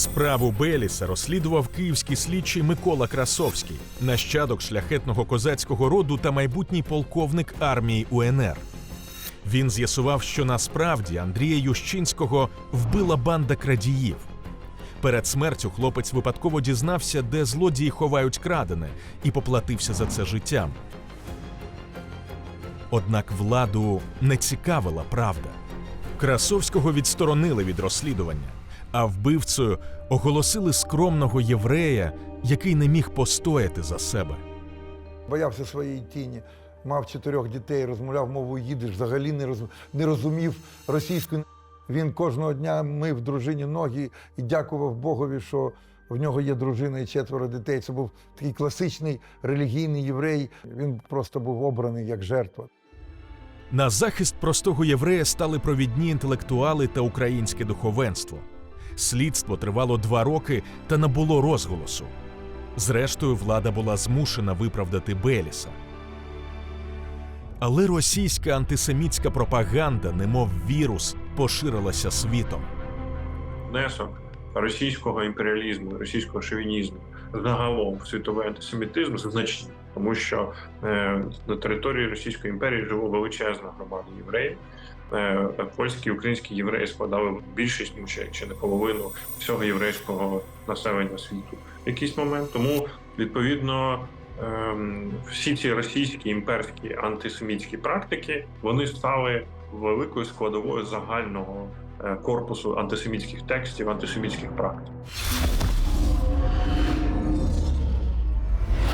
Справу Беліса розслідував київський слідчий Микола Красовський, нащадок шляхетного козацького роду та майбутній полковник армії УНР. Він з'ясував, що насправді Андрія Ющинського вбила банда крадіїв. Перед смертю хлопець випадково дізнався, де злодії ховають крадене, і поплатився за це життям. Однак владу не цікавила правда. Красовського відсторонили від розслідування, а вбивцею оголосили скромного єврея, який не міг постояти за себе. боявся своєї тіні, мав чотирьох дітей, розмовляв мовою їдиш, взагалі не, роз, не розумів російську. Він кожного дня мив дружині ноги і дякував Богові, що в нього є дружина і четверо дітей. Це був такий класичний релігійний єврей. Він просто був обраний як жертва. На захист простого єврея стали провідні інтелектуали та українське духовенство. Слідство тривало два роки та набуло розголосу. Зрештою, влада була змушена виправдати Беліса. Але російська антисемітська пропаганда, немов вірус, поширилася світом. внесок російського імперіалізму, російського шовінізму загалом світовий антисемітизм значний, тому що е, на території Російської імперії жило величезна громада євреїв. Е, польські українські євреї складали більшість, ну чи не половину всього єврейського населення світу. В якийсь момент тому відповідно. ем, Всі ці російські імперські антисемітські практики вони стали великою складовою загального е, корпусу антисемітських текстів, антисемітських практик.